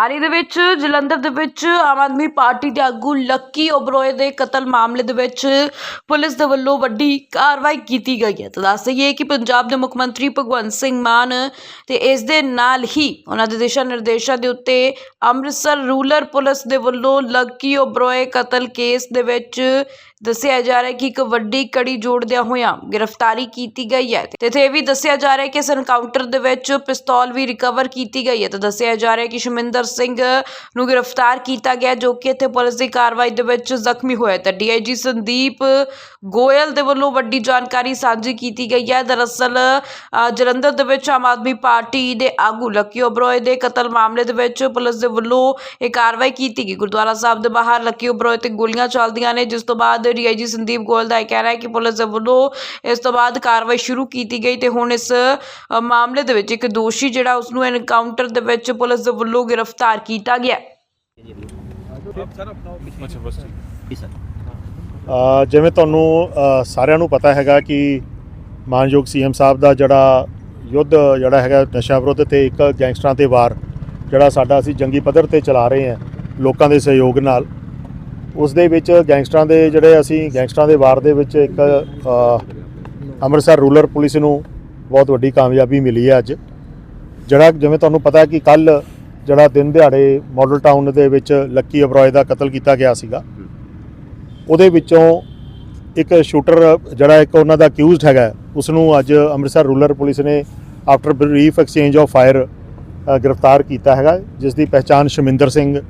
ਹਾਲ ਹੀ ਦੇ ਵਿੱਚ ਜਲੰਧਰ ਦੇ ਵਿੱਚ ਆਮ ਆਦਮੀ ਪਾਰਟੀ ਦੇ ਆਗੂ ਲੱਕੀ ਓਬਰੋਏ ਦੇ ਕਤਲ ਮਾਮਲੇ ਦੇ ਵਿੱਚ ਪੁਲਿਸ ਦੇ ਵੱਲੋਂ ਵੱਡੀ ਕਾਰਵਾਈ ਕੀਤੀ ਗਈ ਹੈ। ਤਾਂ ਦੱਸ ਦਈਏ ਕਿ ਪੰਜਾਬ ਦੇ ਮੁੱਖ ਮੰਤਰੀ ਭਗਵੰਤ ਸਿੰਘ ਮਾਨ ਤੇ ਇਸ ਦੇ ਨਾਲ ਹੀ ਉਹਨਾਂ ਦੇ ਦਿਸ਼ਾ ਨਿਰਦੇਸ਼ਾਂ ਦੇ ਉੱਤੇ ਅੰਮ੍ਰਿਤਸਰ ਰੂਰਲ ਪੁਲਿਸ ਦੇ ਵੱਲੋਂ ਲੱਕੀ ਓਬਰੋਏ ਕਤਲ ਕੇਸ ਦੇ ਵਿੱਚ ਦੱਸਿਆ ਜਾ ਰਿਹਾ ਕਿ ਇੱਕ ਵੱਡੀ ਕੜੀ ਜੋੜਦਿਆਂ ਹੋਇਆਂ ਗ੍ਰਿਫਤਾਰੀ ਕੀਤੀ ਗਈ ਹੈ। ਤੇ ਇੱਥੇ ਇਹ ਵੀ ਦੱਸਿਆ ਜਾ ਰਿਹਾ ਕਿ ਇਸ ਐਨਕਾਊਂਟਰ ਦੇ ਵਿੱਚ ਪਿਸਤੌਲ ਵੀ ਰਿਕਵਰ ਕੀਤੀ ਗਈ ਹੈ। ਤੇ ਦੱਸਿਆ ਜਾ ਰਿਹਾ ਕਿ ਸ਼ਮਿੰਦਰ ਸਿੰਘ ਨੂੰ ਗ੍ਰਿਫਤਾਰ ਕੀਤਾ ਗਿਆ ਜੋ ਕਿ ਇੱਥੇ ਪੁਲਿਸ ਦੀ ਕਾਰਵਾਈ ਦੇ ਵਿੱਚ ਜ਼ਖਮੀ ਹੋਇਆ ਤੇ ਡੀਆਈਜੀ ਸੰਦੀਪ ਗੋਇਲ ਦੇ ਵੱਲੋਂ ਵੱਡੀ ਜਾਣਕਾਰੀ ਸਾਂਝੀ ਕੀਤੀ ਗਈ ਹੈ। ਦਰਅਸਲ ਜਲੰਧਰ ਦੇ ਵਿੱਚ ਆਮ ਆਦਮੀ ਪਾਰਟੀ ਦੇ ਆਗੂ ਲੱਕੀ ਓਬਰੋਏ ਦੇ ਕਤਲ ਮਾਮਲੇ ਦੇ ਵਿੱਚ ਪੁਲਿਸ ਦੇ ਵੱਲੋਂ ਇਹ ਕਾਰਵਾਈ ਕੀਤੀ ਗਈ। ਗੁਰਦੁਆਰਾ ਸਾਹਿਬ ਦੇ ਬਾਹਰ ਲੱਕੀ ਓਬਰੋਏ ਤੇ ਗੋਲੀਆਂ ਚੱਲਦੀਆਂ ਨੇ, ਜਿਸ ਤੋਂ ਬਾਅਦ ਡੀਆਈਜੀ ਸੰਦੀਪ ਗੋਇਲ ਦਾ ਇਹ ਕਹਿਣਾ ਹੈ ਕਿ ਪੁਲਿਸ ਦੇ ਵੱਲੋਂ ਇਸ ਤੋਂ ਬਾਅਦ ਕਾਰਵਾਈ ਸ਼ੁਰੂ ਕੀਤੀ ਗਈ ਤੇ ਹੁਣ ਇਸ ਅ, ਮਾਮਲੇ ਦੇ ਵਿੱਚ ਇੱਕ ਦੋਸ਼ੀ ਜਿਹੜਾ ਉਸ ਨੂੰ ਐਨਕਾਊਂਟਰ ਦੇ ਵਿੱਚ ਪੁਲਿਸ ਦੇ ਵੱਲੋਂ ਗ੍ਰਿਫਤਾਰ ਕੀਤਾ ਗਿਆ ਹੈ। ਅੱਛਾ ਬਸ ਜੀ ਸਰ ਅ, ਜਿਵੇਂ ਤੁਹਾਨੂੰ ਅ, ਸਾਰਿਆਂ ਨੂੰ ਪਤਾ ਹੈਗਾ ਕਿ ਮਾਨਯੋਗ ਸੀਐਮ ਸਾਹਿਬ ਦਾ ਜਿਹੜਾ ਯੁੱਧ ਜਿਹੜਾ ਹੈਗਾ ਨਸ਼ਾ ਵਿਰੁੱਧ ਤੇ ਇੱਕ ਗੈਂਗਸਟਰਾਂ ਤੇ ਵਾਰ ਜਿਹੜਾ ਸਾਡਾ ਅਸੀਂ ਜੰਗੀ ਪੱਧਰ ਤੇ ਚਲਾ ਰਹੇ ਹਾਂ ਲੋਕਾਂ ਦੇ ਸਹਿਯੋਗ ਨਾਲ ਉਸ ਦੇ ਵਿੱਚ ਗੈਂਗਸਟਰਾਂ ਦੇ ਜਿਹੜੇ ਅਸੀਂ ਗੈਂਗਸਟਰਾਂ ਦੇ ਵਾਰ ਦੇ ਵਿੱਚ ਇੱਕ ਅੰਮ੍ਰਿਤਸਰ ਰੂਰਲ ਪੁਲਿਸ ਨੂੰ ਬਹੁਤ ਵੱਡੀ ਕਾਮਯਾਬੀ ਮਿਲੀ ਹੈ ਅੱਜ। ਜਿਹੜਾ ਜਿਵੇਂ ਤੁਹਾਨੂੰ ਪਤਾ ਕਿ ਕੱਲ ਜਿਹੜਾ ਦਿਨ ਦਿਹਾੜੇ ਮਾਡਲ ਟਾਊਨ ਦੇ ਵਿੱਚ ਲੱਕੀ ਅਬਰੋਏ ਦਾ ਕਤਲ ਕੀਤਾ ਗਿਆ ਸੀਗਾ। ਉਹਦੇ ਵਿੱਚੋਂ ਇੱਕ ਸ਼ੂਟਰ ਜਿਹੜਾ ਇੱਕ ਉਹਨਾਂ ਦਾ ਅਕਿਊਜ਼ਡ ਹੈਗਾ, ਉਸ ਨੂੰ ਅੱਜ ਅੰਮ੍ਰਿਤਸਰ ਰੂਰਲ ਪੁਲਿਸ ਨੇ after brief exchange of fire ਗ੍ਰਿਫਤਾਰ ਕੀਤਾ ਹੈਗਾ, ਜਿਸ ਦੀ ਪਹਿਚਾਣ ਸ਼ਮਿੰਦਰ ਸਿੰਘ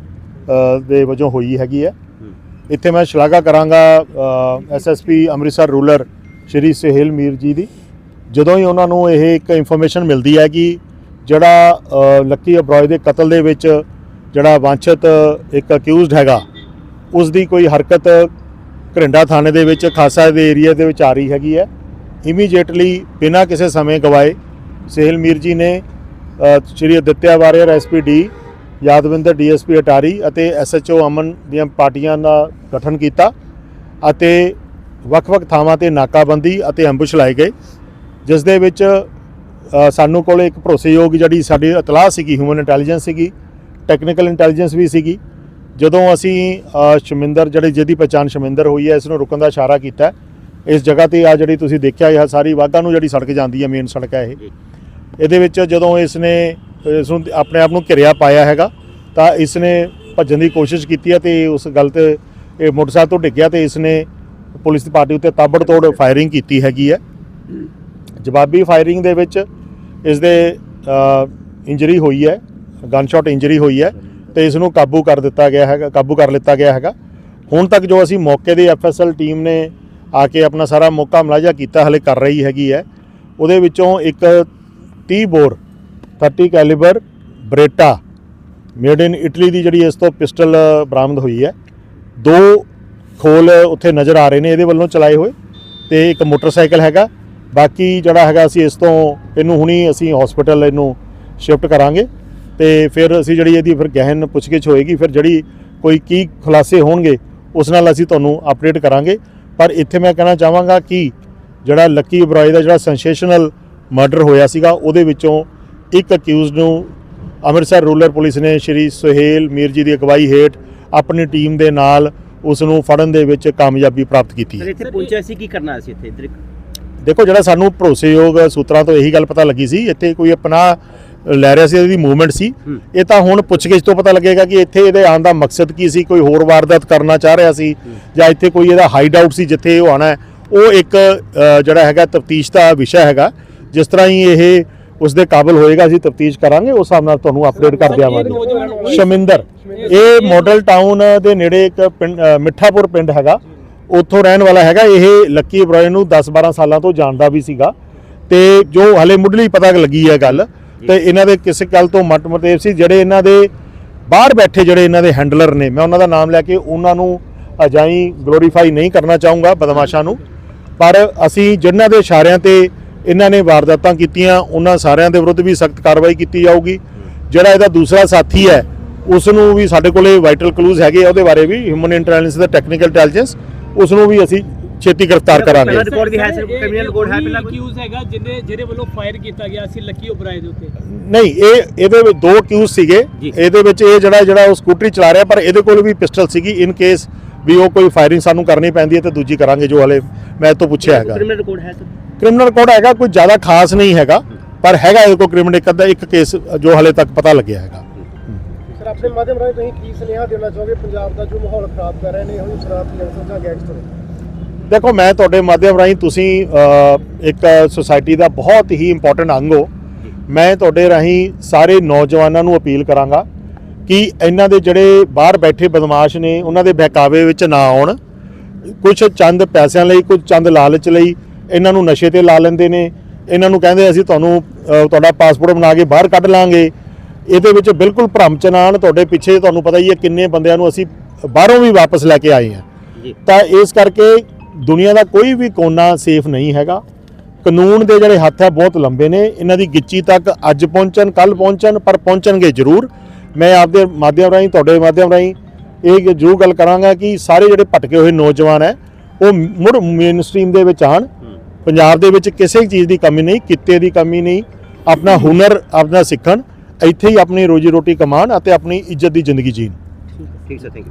ਦੇ ਵਜੋਂ ਹੋਈ ਹੈਗੀ ਹੈ। ਇੱਥੇ ਮੈਂ ਸ਼ਲਾਘਾ ਕਰਾਂਗਾ ਐਸਐਸਪੀ ਅੰਮ੍ਰਿਤਸਰ ਰੂਰਲ ਸ਼੍ਰੀ ਸੁਹੇਲ ਮੀਰ ਜੀ ਦੀ। ਜਦੋਂ ਹੀ ਉਹਨਾਂ ਨੂੰ ਇਹ ਇੱਕ ਇਨਫੋਰਮੇਸ਼ਨ ਮਿਲਦੀ ਹੈ ਕਿ ਜਿਹੜਾ ਲੱਕੀ ਅਬਰੋਏ ਦੇ ਕਤਲ ਦੇ ਵਿੱਚ ਜਿਹੜਾ ਵਾਂਛਿਤ ਇੱਕ ਅਕਿਊਜ਼ਡ ਹੈਗਾ ਉਸ ਦੀ ਕੋਈ ਹਰਕਤ ਘਰਿੰਡਾ ਥਾਣੇ ਦੇ ਵਿੱਚ ਖਾਸਾ ਦੇ ਏਰੀਆ ਦੇ ਵਿੱਚ ਆ ਰਹੀ ਹੈਗੀ ਹੈ। ਇਮੀਡੀਏਟਲੀ ਬਿਨਾਂ ਕਿਸੇ ਸਮੇਂ ਗਵਾਏ ਸਹਿਲ ਮੀਰ ਜੀ ਨੇ ਅ, ਸ਼੍ਰੀ ਅਦਿੱਤਿਆ ਵਾਰੀਅਰ ਐਸਪੀਡੀ ਯਾਦਵਿੰਦਰ ਡੀਐਸਪੀ ਅਟਾਰੀ ਅਤੇ ਐਸਐਚਓ ਅਮਨ ਦੀਆਂ ਪਾਰਟੀਆਂ ਦਾ ਗਠਨ ਕੀਤਾ ਅਤੇ ਵੱਖ-ਵੱਖ ਥਾਵਾਂ ਤੇ ਨਾਕਾਬੰਦੀ ਅਤੇ ਐਂਬੂਸ਼ ਲਾਏ ਗਏ ਜਿਸ ਦੇ ਵਿੱਚ ਸਾਨੂੰ ਕੋਲ ਇੱਕ ਭਰੋਸੇਯੋਗ ਜਿਹੜੀ ਸਾਡੀ ਇਤਲਾਹ ਸੀਗੀ ਹਿਊਮਨ ਇੰਟੈਲੀਜੈਂਸ ਸੀਗੀ ਟੈਕਨੀਕਲ ਇੰਟੈਲੀਜੈਂਸ ਵੀ ਸੀਗੀ ਜਦੋਂ ਅਸੀਂ ਸ਼ਮਿੰਦਰ ਜਿਹੜੀ ਜਿਹਦੀ ਪਛਾਣ ਸ਼ਮਿੰਦਰ ਹੋਈ ਹੈ ਇਸ ਨੂੰ ਰੁਕਣ ਦਾ ਇਸ਼ਾਰਾ ਕੀਤਾ। ਇਸ ਜਗ੍ਹਾ ਤੇ ਆ ਜਿਹੜੀ ਤੁਸੀਂ ਦੇਖਿਆ ਇਹ ਸਾਰੀ ਵਾਗਾ ਨੂੰ ਜਿਹੜੀ ਸੜਕ ਜਾਂਦੀ ਹੈ ਮੇਨ ਸੜਕ ਹੈ ਇਹ ਇਹਦੇ ਵਿੱਚ ਜਦੋਂ ਇਸ ਨੇ ਇਸ ਨੂੰ ਆਪਣੇ ਆਪ ਨੂੰ ਘਿਰਿਆ ਪਾਇਆ ਹੈਗਾ, ਤਾਂ ਇਸ ਨੇ ਭੱਜਣ ਦੀ ਕੋਸ਼ਿਸ਼ ਕੀਤੀ ਹੈ ਤੇ ਉਸ ਗੱਲ ਤੇ ਇਹ ਮੋਟਰਸਾਈਕਲ ਤੋਂ ਡਿੱਗਿਆ ਤੇ ਇਸ ਨੇ ਪੁਲਿਸ ਦੀ ਪਾਰਟੀ ਉੱਤੇ ਤਾਬੜਤੋੜ ਫਾਇਰਿੰਗ ਕੀਤੀ ਹੈਗੀ ਹੈ। ਜਵਾਬੀ ਫਾਇਰਿੰਗ ਦੇ ਵਿੱਚ ਇਸ ਦੇ ਇੰਜਰੀ ਹੋਈ ਹੈ ਗਨਸ਼ਾਟ ਇੰਜਰੀ ਹੋਈ ਹੈ ਤੇ ਇਸ ਨੂੰ ਕਾਬੂ ਕਰ ਦਿੱਤਾ ਗਿਆ ਹੈਗਾ, ਕਾਬੂ ਕਰ ਲਿੱਤਾ ਗਿਆ ਹੈਗਾ। ਹੁਣ ਤੱਕ ਜੋ ਅਸੀਂ ਮੌਕੇ ਦੀ ਐਫਐਸਐਲ ਟੀਮ ਨੇ ਆ ਕੇ ਆਪਣਾ ਸਾਰਾ ਮੌਕਾ ਮੁਲਾਜ਼ਾ ਕੀਤਾ, ਹਲੇ ਕਰ ਰਹੀ ਹੈਗੀ ਹੈ। ਉਹਦੇ ਵਿੱਚੋਂ ਇੱਕ 30 bore 30 calibre Beretta made in Italy ਦੀ ਜਿਹੜੀ ਇਸ ਤੋਂ ਪਿਸਟਲ ਬਰਾਮਦ ਹੋਈ ਹੈ। ਦੋ ਖੋਲ ਉੱਥੇ ਨਜ਼ਰ ਆ ਰਹੇ ਨੇ, ਇਹਦੇ ਵੱਲੋਂ ਚਲਾਏ ਹੋਏ ਤੇ ਇੱਕ ਮੋਟਰਸਾਈਕਲ ਹੈਗਾ। ਬਾਕੀ ਜਿਹੜਾ ਹੈਗਾ ਅਸੀਂ ਇਸ ਤੋਂ, ਇਹਨੂੰ ਹੁਣੀ ਅਸੀਂ ਹਸਪੀਟਲ ਇਹਨੂੰ ਸ਼ਿਫਟ ਕਰਾਂਗੇ ਤੇ ਫਿਰ ਅਸੀਂ ਜਿਹੜੀ ਇਹਦੀ ਫਿਰ ਗਹਿਨ ਪੁੱਛਗਿੱਛ ਹੋਏਗੀ, ਫਿਰ ਜਿਹੜੀ ਕੋਈ ਕੀ ਖੁਲਾਸੇ ਹੋਣਗੇ, ਉਸ ਨਾਲ ਅਸੀਂ ਤੁਹਾਨੂੰ ਅਪਡੇਟ ਕਰਾਂਗੇ। ਪਰ ਇੱਥੇ ਮੈਂ ਕਹਿਣਾ ਚਾਹਾਂਗਾ ਕਿ ਜਿਹੜਾ ਲੱਕੀ ਬਰਾਏ ਦਾ ਜਿਹੜਾ ਸੈਂਸੇਸ਼ਨਲ ਮਰਡਰ ਹੋਇਆ ਸੀਗਾ, ਉਹਦੇ ਵਿੱਚੋਂ ਇੱਕ ਅਕਿਊਜ਼ਡ ਨੂੰ ਅੰਮ੍ਰਿਤਸਰ ਰੂਰਲ ਪੁਲਿਸ ਨੇ ਸ਼੍ਰੀ ਸੁਹੇਲ ਮੀਰ ਜੀ ਦੀ ਅਗਵਾਈ ਹੇਠ ਆਪਣੀ ਟੀਮ ਦੇ ਨਾਲ ਉਸ ਨੂੰ ਫੜਨ ਦੇ ਵਿੱਚ ਕਾਮਯਾਬੀ ਪ੍ਰਾਪਤ ਕੀਤੀ ਹੈ। ਇੱਥੇ ਪਹੁੰਚਿਆ ਸੀ ਕੀ ਕਰਨਾ ਸੀ ਇੱਥੇ? ਇੱਧਰ ਦੇਖੋ ਜਿਹੜਾ ਸਾਨੂੰ ਭਰੋਸੇਯੋਗ ਸੂਤਰਾਂ ਤੋਂ ਇਹੀ ਗੱਲ ਪਤਾ ਲੱਗੀ ਸੀ ਇੱਥੇ ਕੋਈ ਆਪਣਾ ਲੈ ਰਿਹਾ ਸੀ ਇਹਦੀ ਮੂਵਮੈਂਟ ਸੀ। ਇਹ ਤਾਂ ਹੁਣ ਪੁੱਛਗਿੱਛ ਤੋਂ ਪਤਾ ਲੱਗੇਗਾ ਕਿ ਇੱਥੇ ਇਹਦੇ ਆਉਣ ਦਾ ਮਕਸਦ ਕੀ ਸੀ ਕੋਈ ਹੋਰ ਵਾਰਦਾਤ ਕਰਨਾ ਚਾਹ ਰਿਹਾ ਸੀ ਜਾਂ ਇੱਥੇ ਕੋਈ ਇਹਦਾ ਹਾਈਡ ਆਊਟ ਸੀ ਜਿੱਥੇ ਉਹ ਆਣਾ ਉਹ ਇੱਕ ਜਿਹੜਾ ਹੈਗਾ ਤਫਤੀਸ਼ ਦਾ ਵਿਸ਼ਾ ਹੈਗਾ ਜਿਸ ਤਰ੍ਹਾਂ ਹੀ ਇਹ ਉਸ ਦੇ ਕਾਬਿਲ ਹੋਏਗਾ ਅਸੀਂ ਤਫਤੀਸ਼ ਕਰਾਂਗੇ ਉਸ ਹਿਸਾਬ ਨਾਲ ਤੁਹਾਨੂੰ ਅਪਡੇਟ ਕਰ ਦਿਆਵਾਂਗੇ ਸ਼ਮਿੰਦਰ ਇਹ ਮਾਡਲ ਟਾਊਨ ਦੇ ਨੇੜੇ ਇੱਕ ਪਿੰਡ ਮਿੱਠਾਪੁਰ ਪਿੰਡ ਹੈਗਾ। ਉੱਥੋਂ ਰਹਿਣ ਵਾਲਾ ਹੈਗਾ ਇਹ ਲੱਕੀ ਬਰੋਏ ਨੂੰ 10-12 ਸਾਲਾਂ ਤੋਂ ਜਾਣਦਾ ਵੀ ਸੀਗਾ। ਤੇ ਜੋ ਹਲੇ ਮੁੱਢਲੀ ਪਤਾ ਲੱਗੀ ਹੈ ਗੱਲ ਤੇ ਇਹਨਾਂ ਦੇ ਕਿਸੇ ਗੱਲ ਤੋਂ ਮਟ ਮਤੇਬ ਸੀ ਜਿਹੜੇ ਇਹਨਾਂ ਦੇ ਬਾਹਰ ਬੈਠੇ ਜਿਹੜੇ ਇਹਨਾਂ ਦੇ ਹੈਂਡਲਰ ਨੇ ਮੈਂ ਉਹਨਾਂ ਦਾ ਨਾਮ ਲੈ ਕੇ ਉਹਨਾਂ ਨੂੰ ਅਜਾਈ ਗਲੋਰੀਫਾਈ ਨਹੀਂ ਕਰਨਾ ਚਾਹੂੰਗਾ ਬਦਮਾਸ਼ਾਂ ਨੂੰ। ਪਰ ਅਸੀਂ ਜਿਨ੍ਹਾਂ ਦੇ ਇਸ਼ਾਰਿਆਂ ਤੇ ਇਹਨਾਂ ਨੇ ਵਾਰਦਾਤਾਂ ਕੀਤੀਆਂ ਉਹਨਾਂ ਸਾਰਿਆਂ ਦੇ ਵਿਰੁੱਧ ਵੀ ਸਖਤ ਕਾਰਵਾਈ ਕੀਤੀ ਜਾਊਗੀ। ਜਿਹੜਾ ਇਹਦਾ ਦੂਸਰਾ ਸਾਥੀ ਹੈ ਉਸ ਨੂੰ ਵੀ ਸਾਡੇ ਕੋਲੇ ਵਾਈਟਲ ਕਲੂਜ਼ ਹੈਗੇ ਆ ਉਹਦੇ ਬਾਰੇ ਵੀ ਹਿਊਮਨ ਇੰਟੈਲੀਜੈਂਸ ਦਾ ਟੈਕਨੀਕਲ ਇੰਟੈਲੀਜੈਂਸ ਉਸ ਨੂੰ ਵੀ ਅਸੀਂ ਛੇਤੀ ਗ੍ਰਿਫਤਾਰ ਕਰਾਂਗੇ। ਪਹਿਲਾਂ ਰਿਕਾਰਡ ਵੀ ਹੈ ਸਰ ਕ੍ਰਿਮੀਨਲ ਰਿਕਾਰਡ ਹੈ ਪਹਿਲਾਂ ਕੋਈ? ਅਕਿਊਜ਼ ਹੈਗਾ ਜਿਹਦੇ ਜਿਹਦੇ ਵੱਲੋਂ ਫਾਇਰ ਕੀਤਾ ਗਿਆ ਸੀ ਲੱਕੀ ਓਬਰਾਏ ਦੇ ਉੱਤੇ। ਨਹੀਂ ਇਹ ਇਹਦੇ ਵਿੱਚ ਦੋ ਕਿਊਜ਼ ਸੀਗੇ। ਇਹਦੇ ਵਿੱਚ ਇਹ ਜਿਹੜਾ ਜਿਹੜਾ ਉਹ ਸਕੂਟਰੀ ਚਲਾ ਰਿਹਾ ਪਰ ਇਹਦੇ ਕੋਲ ਵੀ ਪਿਸਟਲ ਸੀਗੀ ਇਨ ਕੇਸ ਵੀ ਉਹ ਕੋਈ ਫਾਇਰਿੰਗ ਸਾਨੂੰ ਕਰਨੀ ਪੈਂਦੀ ਹੈ ਤੇ ਦੂਜੀ ਕਰਾਂਗੇ ਜੋ ਹਲੇ ਮੈਂ ਤੋਂ ਪੁੱਛਿਆ ਹੈਗਾ। ਕ੍ਰਿਮੀਨਲ ਰਿਕਾਰਡ ਹੈ ਸਰ। ਕ੍ਰਿਮੀਨਲ ਕੋਡ ਹੈਗਾ ਕੋਈ ਜ਼ਿਆਦਾ ਖਾਸ ਨਹੀਂ ਹੈਗਾ ਪਰ ਹੈਗਾ ਇਹਦੇ ਕੋਲ ਕ੍ਰਿਮੀਨਲ ਇੱਕ ਅੱਧਾ ਇੱਕ ਕੇਸ ਜੋ ਹਲੇ ਤੱਕ ਪਤਾ ਲੱਗਿਆ ਹੈਗਾ। ਸਰ ਆਪਣੇ ਮਾਧਿਅਮ ਰਾਹੀਂ ਤੁਸੀਂ ਕੀ ਸੁਨੇਹਾ ਦੇਣਾ ਚਾਹੋਗੇ? ਪੰਜਾਬ ਦਾ ਜੋ ਮਾਹੌਲ ਖਰਾਬ ਕਰ ਰਹੇ ਨੇ ਇਹੋ ਜਿਹੇ ਸ਼ਰਾਰਤੀ ਗੈਂਗਸਟਰ ਜਾਂ ਗੈਂਗਸਟਰ ਦੇਖੋ ਮੈਂ ਤੁਹਾਡੇ ਮਾਧਿਅਮ ਰਾਹੀਂ ਤੁਸੀਂ ਇੱਕ ਸੁਸਾਇਟੀ ਦਾ ਬਹੁਤ ਹੀ ਇੰਪੋਰਟੈਂਟ ਅੰਗ ਹੋ। ਮੈਂ ਤੁਹਾਡੇ ਰਾਹੀਂ ਸਾਰੇ ਨੌਜਵਾਨਾਂ ਨੂੰ ਅਪੀਲ ਕਰਾਂਗਾ ਕਿ ਇਹਨਾਂ ਦੇ ਜਿਹੜੇ ਬਾਹਰ ਬੈਠੇ ਬਦਮਾਸ਼ ਨੇ ਉਹਨਾਂ ਦੇ ਬਹਿਕਾਵੇ ਵਿੱਚ ਨਾ ਆਉਣ। ਕੁਝ ਚੰਦ ਪੈਸਿਆਂ ਲਈ ਕੁਝ ਚੰਦ ਲਾਲਚ ਲਈ ਇਹਨਾਂ ਨੂੰ ਨਸ਼ੇ ਤੇ ਲਾ ਲੈਂਦੇ ਨੇ। ਇਹਨਾਂ ਨੂੰ ਕਹਿੰਦੇ ਅਸੀਂ ਤੁਹਾਨੂੰ ਤੁਹਾਡਾ ਪਾਸਪੋਰਟ ਬਣਾ ਕੇ ਬਾਹਰ ਕੱਢ ਲਾਂਗੇ। ਇਹਦੇ ਵਿੱਚ ਬਿਲਕੁਲ ਭ੍ਰਮ ਚ ਨਾ ਤੁਹਾਡੇ ਪਿੱਛੇ ਤੁਹਾਨੂੰ ਪਤਾ ਹੀ ਹੈ ਕਿੰਨੇ ਬੰਦਿਆਂ ਨੂੰ ਅਸੀਂ ਬਾਹਰੋਂ ਵੀ ਵਾਪਸ ਲੈ ਕੇ ਆਏ ਹਾਂ। ਤਾਂ ਇਸ ਕਰਕੇ ਦੁਨੀਆ ਦਾ ਕੋਈ ਵੀ ਕੋਨਾ ਸੇਫ ਨਹੀਂ ਹੈਗਾ। ਕਾਨੂੰਨ ਦੇ ਜਿਹੜੇ ਹੱਥ ਹੈ ਬਹੁਤ ਲੰਬੇ ਨੇ। ਇਹਨਾਂ ਦੀ ਗਿੱਚੀ ਤੱਕ ਅੱਜ ਪਹੁੰਚਣ ਕੱਲ ਪਹੁੰਚਣ ਪਰ ਪਹੁੰਚਣਗੇ ਜ਼ਰੂਰ। ਮੈਂ ਆਪਦੇ ਮਾਧਿਅਮ ਰਾਹੀਂ ਤੁਹਾਡੇ ਮਾਧਿਅਮ ਰਾਹੀਂ ਇਹ ਜ਼ਰੂਰ ਗੱਲ ਕਰਾਂਗਾ ਕਿ ਸਾਰੇ ਜਿਹੜੇ ਭਟਕੇ ਹੋਏ ਨੌਜਵਾਨ ਹੈ ਉਹ ਮੁੜ ਮੇਨ ਸਟ੍ਰੀਮ ਦੇ ਵਿੱਚ ਆਣ ਪੰਜਾਬ ਦੇ ਵਿੱਚ ਕਿਸੇ ਚੀਜ਼ ਦੀ ਕਮੀ ਨਹੀਂ, ਕਿੱਤੇ ਦੀ ਕਮੀ ਨਹੀਂ, ਆਪਣਾ ਹੁਨਰ, ਆਪਣਾ ਸਿੱਖਣ, ਇੱਥੇ ਹੀ ਆਪਣੀ ਰੋਜੀ ਰੋਟੀ ਕਮਾਉਣ ਅਤੇ ਆਪਣੀ ਇੱਜ਼ਤ ਦੀ ਜ਼ਿੰਦਗੀ ਜੀਣ। ਠੀਕ ਸਰ ਥੈਂਕ